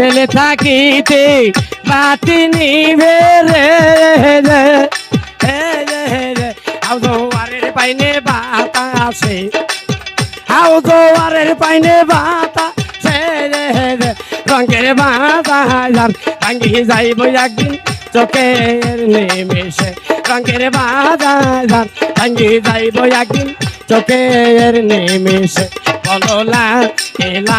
তেলে থাকিতে বাতি নিভে রে রে হে রে রে। আউ জোয়ারের পাইনে বাতাসে আউ জোয়ারের পাইনে বাতাসে রঙের বাজার ভাঙ্গি যাইব একদিন চোখের নেমেষে। রঙের বাজার ভাঙ্গি যাইব একদিন চোখের নেমেষে। বললা এলা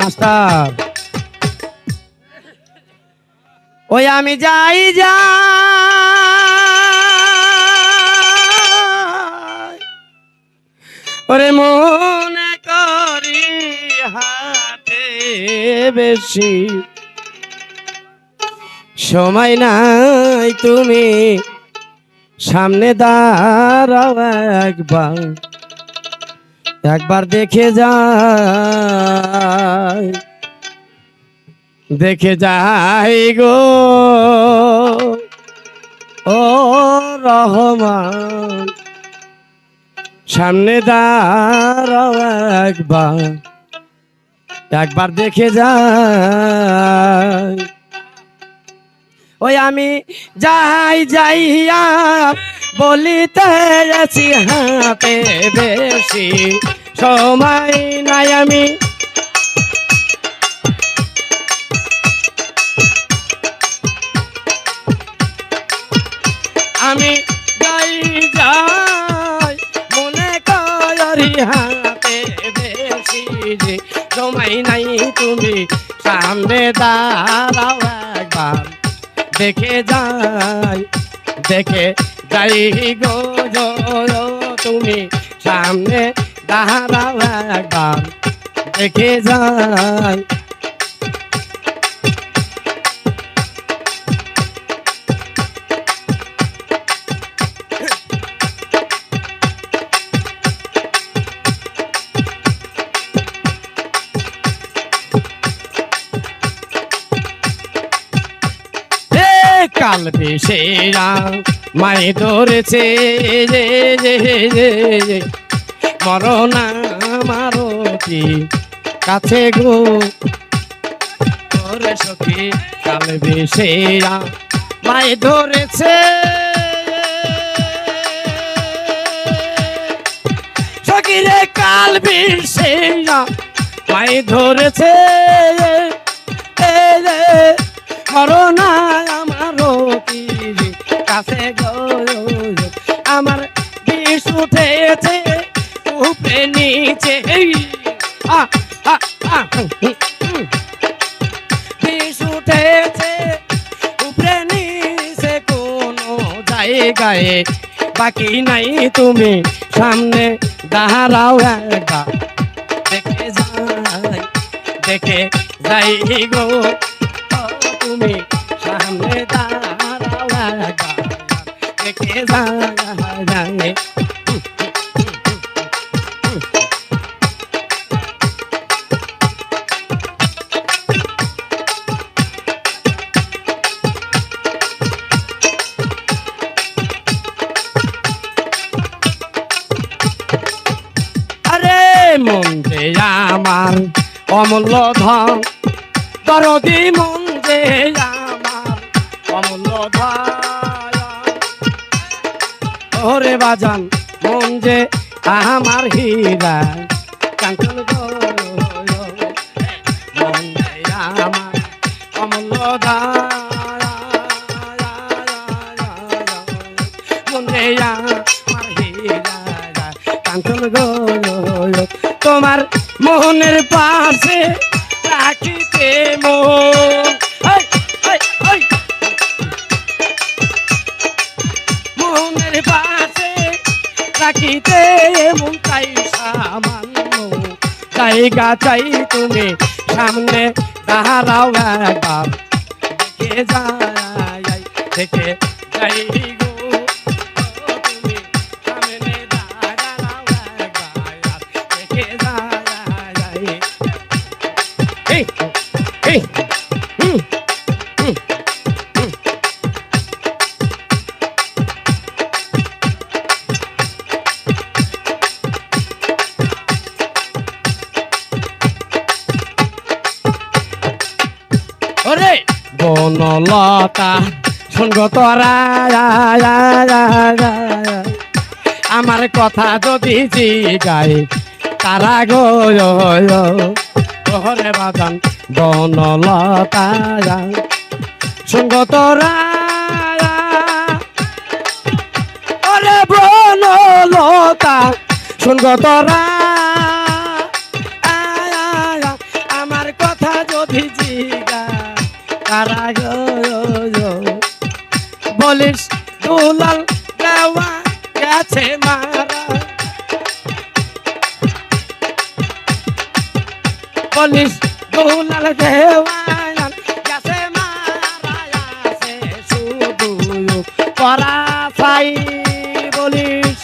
মাস্টার। ওই আমি যাই যা ওরে মনে করি হাতে বেশি সময় নাই তুমি। সামনে দাঁড়াও একবার। একবার দেখে যাই দেখে যাই গো। ও রহমান সামনে দাঁড়াও একবার একবার দেখে যাই। ওই আমি যাই যাইয়া বলিতে আছি হাতে বেশি সময় নাই আমি। আমি যাই যাই মনে করি হাতে বেশি যে সময় নাই তুমি। সামনে দাঁড়াও একবার। দেখে যাই দেখে যাই গো তুমি সামনে দাঁড়াও একবার। দেখে যাই কাল বেশেরা মাই ধরেছে রে রে রে মরনা কাছে গো? ওরে সখী কাল বেশেরা মাই ধরেছে সখী রে কাল বেশেরা মায়ে ধরেছে এ কাছে গো আমার বিষ উঠেছে, উপরে নিচে। বিষ উঠেছে, উপরে নিচে কোনো জায়গায়। বাকি নাই তুমি সামনে দাঁড়াও একবার। দেখে যাই দেখে যাই গো। তুমি সামনে একবার অমূল্য ধন দরদি মন যে আমার অমূল্য ধন। ওরে বাজান মন যে আমার হীরা। কাঙ্কন তোমার মোহনের পাশে রাখিতে মন। জায়গা চাই তুমি সামনে দাঁড়াও একবার। দেখে যাই দেখে যাই গো। যাই এই। বনলতা তোরা আমার কথা যদি জিগাই, তারা গো ওরে বাদান বনলতা তোরা ওরে বনলতা, শুনব তোরা বলিস দুলাল দেওয়া গেছে মারা। বলিস দুলাল দেওয়া গেছে মারা, আছে শুধু পরা চাই বলিস।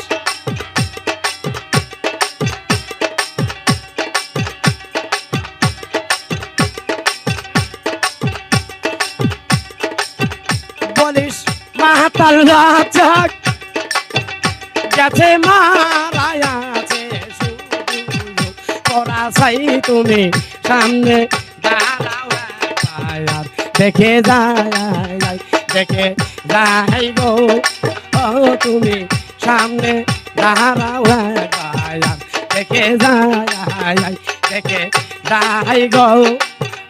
বলিস মাতাল রাজাক গেছে মারায় আছে শুধু। তুমি সামনে দাঁড়াও দেখে যাই দেখে যাই গো ও, তুমি সামনে দাঁড়াও দেখে যাই দেখে যাই গো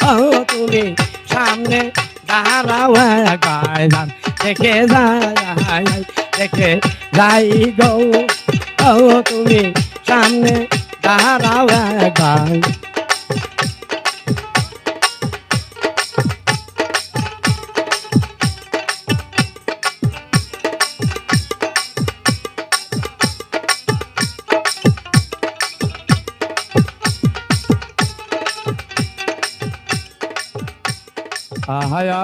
ও, তুমি সামনে দাঁড়াও গায় দেখে যাই দেখে যাই গো। ও তুমি সামনে দাঁড়াও গায় আহায়া